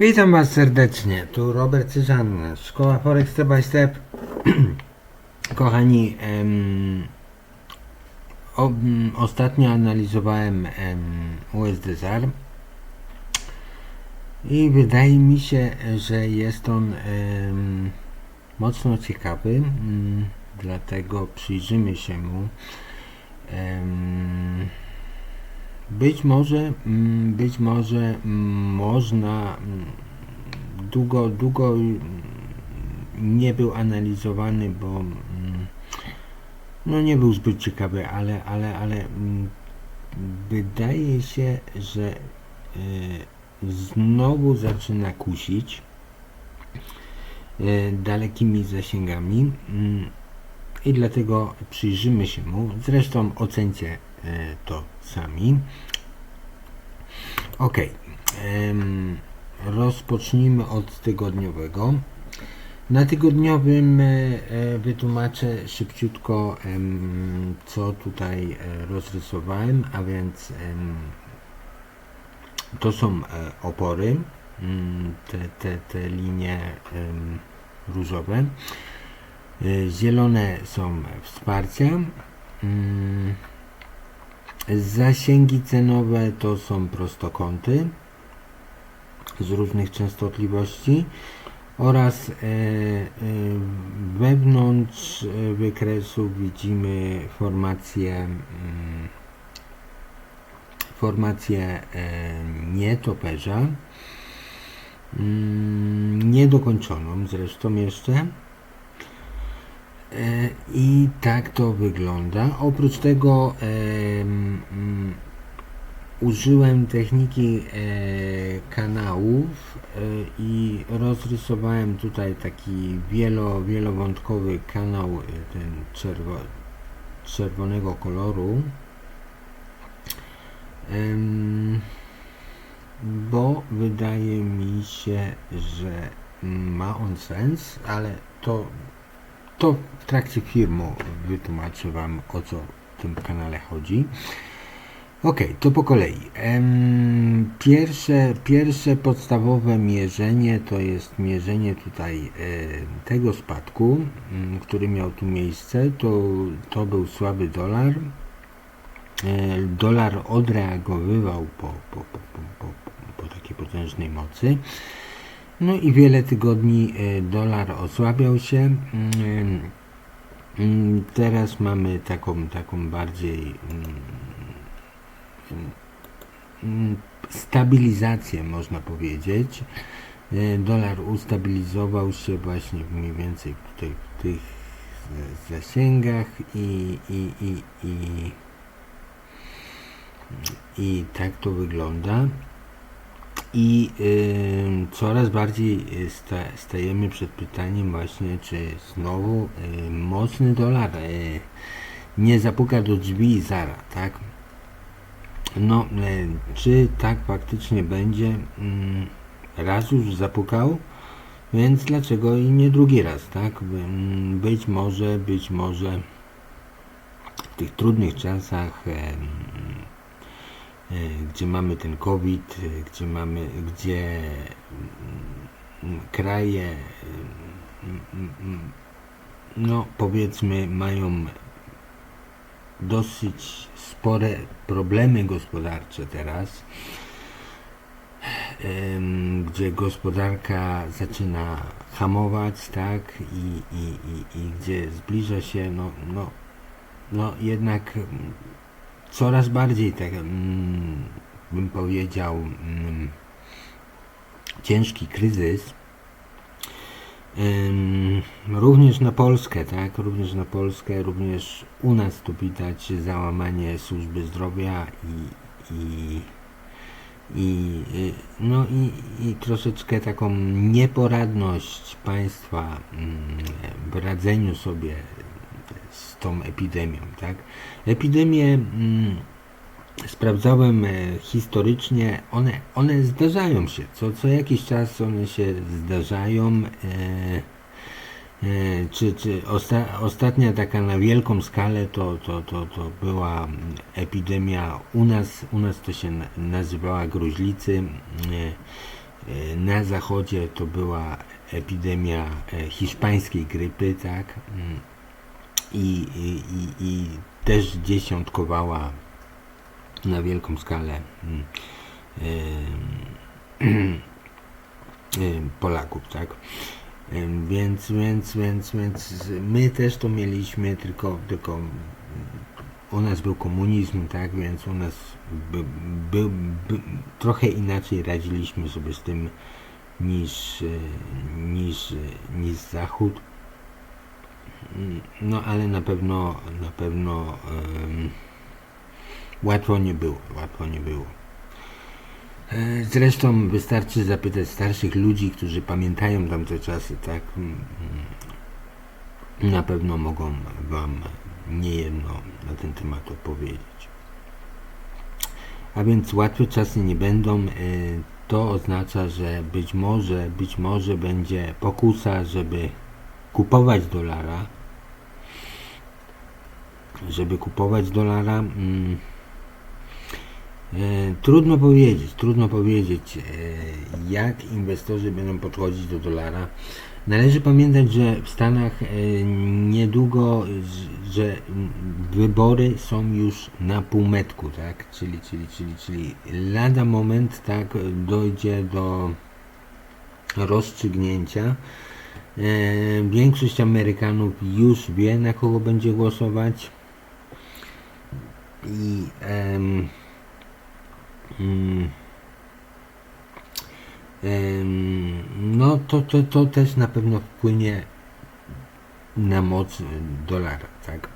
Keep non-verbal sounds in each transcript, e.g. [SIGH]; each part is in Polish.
Witam Was serdecznie, tu Robert Cyżan, Szkoła Forex Step by Step. [CLEARS THROAT] Kochani, em, o, m, ostatnio analizowałem em, i wydaje mi się, że jest on em, mocno ciekawy, mm, dlatego przyjrzymy się mu. Em, być może, mm, być może mm, można mm, długo, długo nie był analizowany, bo no nie był zbyt ciekawy, ale, ale, ale wydaje się, że y, znowu zaczyna kusić y, dalekimi zasięgami i dlatego przyjrzymy się mu. Zresztą ocencie to sami. Ok. Rozpocznijmy od tygodniowego. Na tygodniowym e, e, wytłumaczę szybciutko, co tutaj e, rozrysowałem, a więc to są e, opory, mm, te, te, te linie różowe. E, Zielone są wsparcia. Zasięgi cenowe to są prostokąty z różnych częstotliwości oraz e, e, wewnątrz e, wykresu widzimy formację mm, formację nietoperza mm, niedokończoną zresztą jeszcze I tak to wygląda. Oprócz tego mm, użyłem techniki e, kanałów e, i rozrysowałem tutaj taki wielo, wielowątkowy kanał, e, ten czerwo, czerwonego koloru. Bo wydaje mi się, że ma on sens, ale to to w trakcie filmu wytłumaczę Wam o co w tym kanale chodzi. Ok, to po kolei. Pierwsze, pierwsze podstawowe mierzenie to jest mierzenie tutaj tego spadku, m, który miał tu miejsce. To, to był słaby dolar. Dolar odreagowywał po, po, po, po, po, po takiej potężnej mocy. No i wiele tygodni e, dolar osłabiał się. Mm, mm, Teraz mamy taką, taką bardziej mm, stabilizację, można powiedzieć. E, Dolar ustabilizował się właśnie mniej więcej w tych e, zasięgach i, i, i, i, i tak to wygląda i y, coraz bardziej y, sta, stajemy przed pytaniem właśnie, czy znowu y, mocny dolar y, nie zapuka do drzwi zara, tak? No, y, czy tak faktycznie będzie? Y, raz już zapukał, więc dlaczego i nie drugi raz, tak? Y, być może, być może w tych trudnych czasach y, gdzie mamy ten COVID, e, gdzie mamy, gdzie mm, kraje, mm, mm, no powiedzmy, mają dosyć spore problemy gospodarcze teraz, gdzie gospodarka zaczyna hamować, tak, i, i, i, i gdzie zbliża się, no, no, no jednak coraz bardziej tak mm, bym powiedział mm, ciężki kryzys. Również na Polskę, tak, również na Polskę, również u nas tu widać załamanie służby zdrowia i, i, i y, no i, i troszeczkę taką nieporadność państwa mm, w radzeniu sobie z tą epidemią, tak? Epidemie mm, sprawdzałem e, historycznie, one, one zdarzają się, co, co jakiś czas one się zdarzają. E, e, czy, czy osta, ostatnia taka na wielką skalę to, to, to, to była epidemia u nas, u nas to się na, nazywała gruźlicy. E, e, na zachodzie to była epidemia e, hiszpańskiej grypy, tak? I, i, i, też dziesiątkowała na wielką skalę mm, [CLEARS THROAT] Polaków, tak? Więc, więc, więc, więc my też to mieliśmy, tylko, tylko u nas był komunizm, tak, więc u nas by, by, by, trochę inaczej radziliśmy sobie z tym niż, niż, niż Zachód. No ale na pewno, na pewno em, łatwo nie było, łatwo nie było. E, Zresztą wystarczy zapytać starszych ludzi, którzy pamiętają tamte czasy, tak? Mm, mm, Na pewno mogą Wam niejedno na ten temat opowiedzieć. A więc łatwe czasy nie będą. e, To oznacza, że być może, być może będzie pokusa, żeby kupować dolara. Żeby kupować dolara. mm, E, Trudno powiedzieć, trudno powiedzieć, e, jak inwestorzy będą podchodzić do dolara. Należy pamiętać, że w Stanach e, niedługo, że wybory są już na półmetku, tak? Czyli, czyli, czyli, czyli lada moment, tak, dojdzie do rozstrzygnięcia. Większość Amerykanów już wie, na kogo będzie głosować. I em, Mm. Em, No to, to, to też na pewno wpłynie na moc dolara, tak?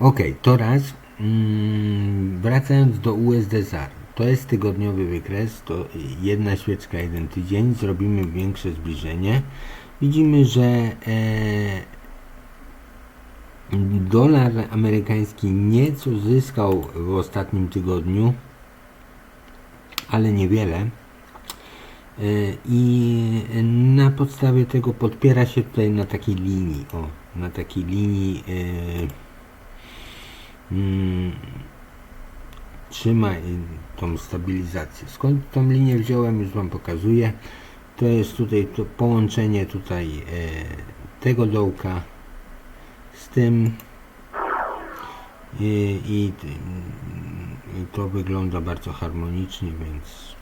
Ok, to raz. Mm, Wracając do USDZAR, to jest tygodniowy wykres, to jedna świeczka, jeden tydzień, zrobimy większe zbliżenie. Widzimy, że e, dolar amerykański nieco zyskał w ostatnim tygodniu, ale niewiele. E, I na podstawie tego podpiera się tutaj na takiej linii, o, na takiej linii e, mm, trzyma e, tą stabilizację. Skąd tą linię wziąłem, już Wam pokazuję. To jest tutaj to połączenie tutaj e, tego dołka z tym i, i, i to wygląda bardzo harmonicznie, więc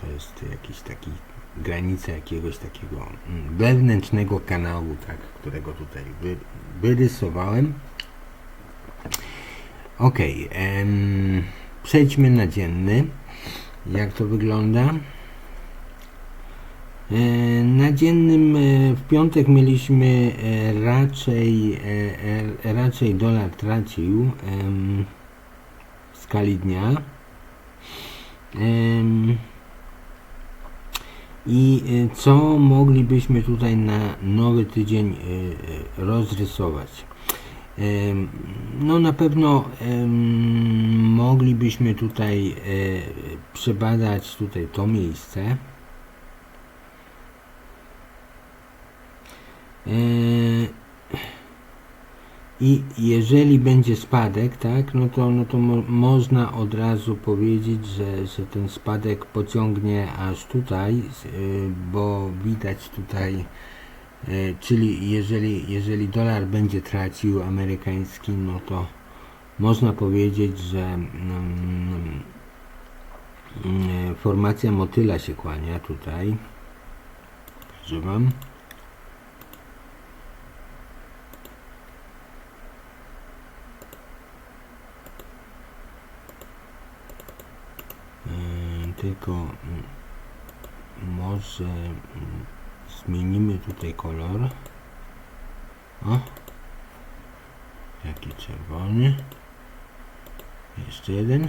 to jest jakiś taki granica jakiegoś takiego mm, wewnętrznego kanału, tak, którego tutaj wy, wyrysowałem. Ok, em, przejdźmy na dzienny. Jak to wygląda? E, Na dziennym e, w piątek mieliśmy e, raczej, raczej dolar tracił w skali dnia. I co moglibyśmy tutaj na nowy tydzień rozrysować? No na pewno moglibyśmy tutaj przebadać tutaj to miejsce. I jeżeli będzie spadek, tak, no to, no to mo można od razu powiedzieć, że, że ten spadek pociągnie aż tutaj, yy, bo widać tutaj, yy, czyli jeżeli, jeżeli dolar będzie tracił amerykański, no to można powiedzieć, że mm, mm, formacja motyla się kłania tutaj. Pokażę tylko mm, może mm, zmienimy tutaj kolor. O! Jaki czerwony. Jeszcze jeden.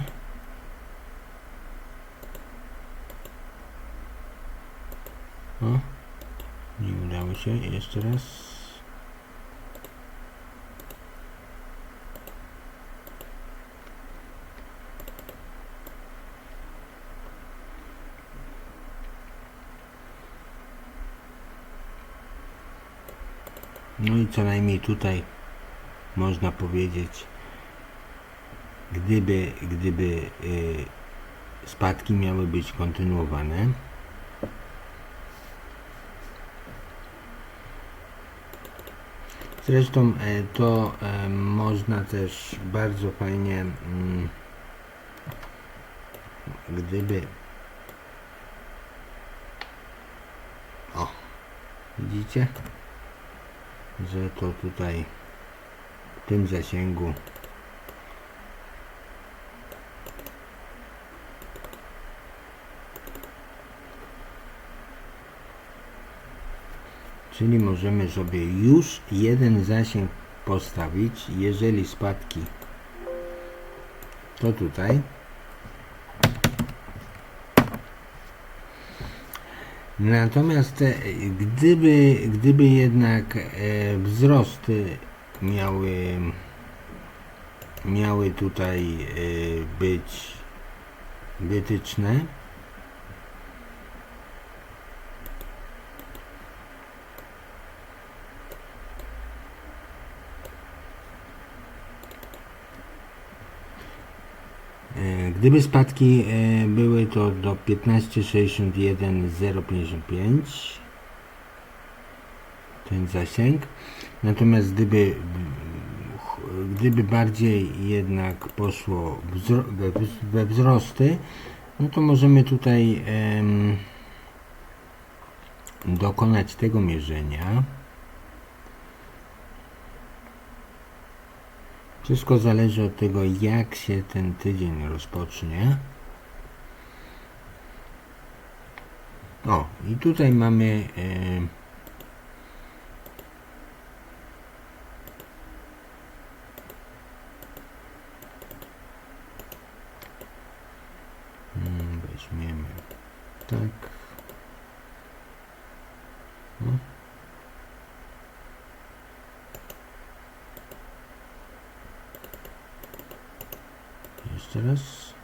O! Nie udało się. Jeszcze raz No i co najmniej tutaj można powiedzieć, gdyby, gdyby y, spadki miały być kontynuowane. Zresztą e, to e, można też bardzo fajnie, mm, gdyby. O, widzicie, że to tutaj w tym zasięgu Czyli możemy sobie już jeden zasięg postawić, jeżeli spadki to tutaj. Natomiast e, gdyby, gdyby jednak e, wzrosty miały, miały tutaj e, być wytyczne, E, Gdyby spadki e, były to do 15,61,055 ten zasięg. Natomiast gdyby, gdyby bardziej jednak poszło we, wzrosty, no to możemy tutaj dokonać tego mierzenia. Wszystko zależy od tego, jak się ten tydzień rozpocznie. O, i tutaj mamy. Mm, weźmiemy tak. No. Jeszcze raz.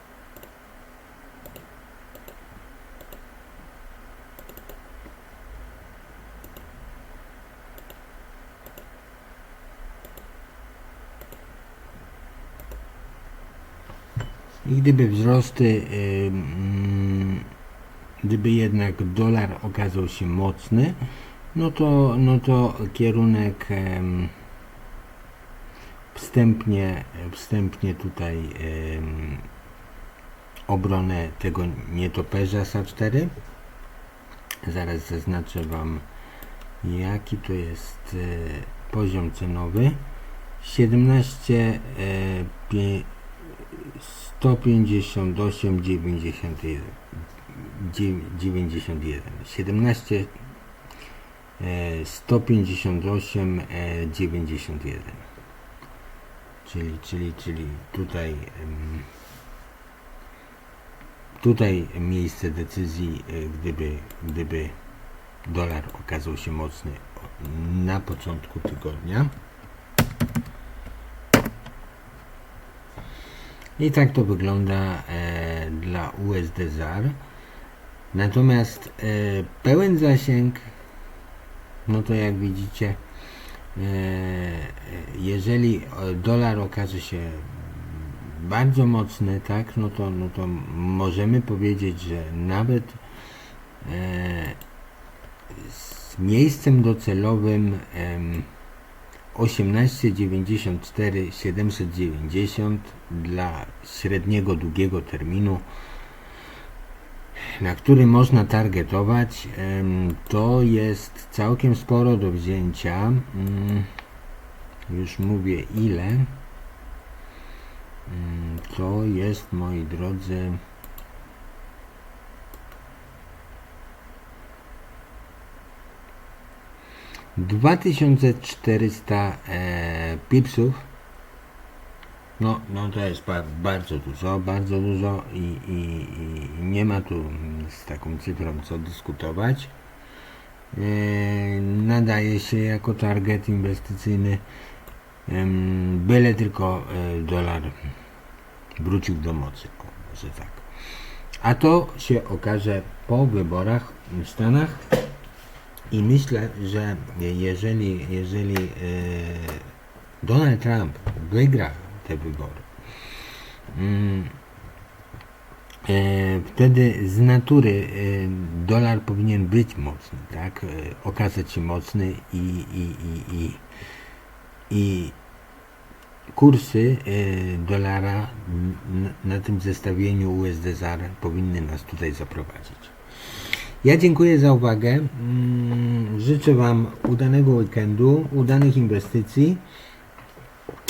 I gdyby wzrosty, y, mm, gdyby jednak dolar okazał się mocny, no to, no to kierunek em, wstępnie, wstępnie tutaj obronę tego nietoperza SA4. Zaraz zaznaczę Wam jaki to jest e, poziom cenowy. 17 e, pie, 158 91 91 17 e, 158 e, 91 czyli, czyli, czyli tutaj tutaj miejsce decyzji, e, gdyby, gdyby dolar okazał się mocny na początku tygodnia. I tak to wygląda e, dla USD ZAR. Natomiast e, pełen zasięg, no to jak widzicie, jeżeli e, dolar okaże się bardzo mocny, tak, no to, no to możemy powiedzieć, że nawet e, z miejscem docelowym em, 1894 790 dla średniego długiego terminu na który można targetować to jest całkiem sporo do wzięcia. Mm, już mówię ile. Mm, to jest moi drodzy dwa tysiące czterysta e, pipsów no, no to jest ba bardzo dużo, bardzo dużo i, i, i nie ma tu mm, z taką cyfrą co dyskutować. E, nadaje się jako target inwestycyjny, byle tylko e, dolar wrócił do mocy, o, może tak. A to się okaże po wyborach w Stanach i myślę, że jeżeli, jeżeli e, Donald Trump wygra te wybory, mm, e, wtedy z natury e, dolar powinien być mocny, tak? E, okazać się mocny i, i, i, i, i kursy dolara na tym zestawieniu USD-ZAR powinny nas tutaj zaprowadzić. Ja dziękuję za uwagę. Mm, Życzę Wam udanego weekendu, udanych inwestycji.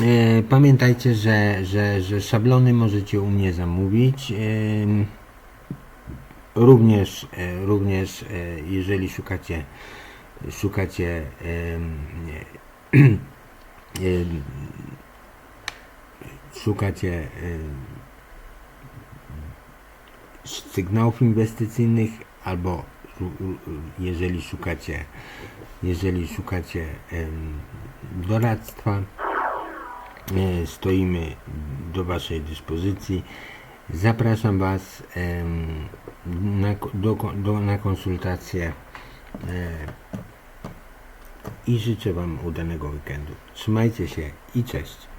E, Pamiętajcie, że, że, że szablony możecie u mnie zamówić. Em, Również, e, również e, jeżeli szukacie, szukacie szukacie sygnałów inwestycyjnych albo jeżeli szukacie jeżeli szukacie doradztwa e, stoimy do Waszej dyspozycji. Zapraszam Was na, do, do, na konsultację e, i życzę Wam udanego weekendu. Trzymajcie się i cześć.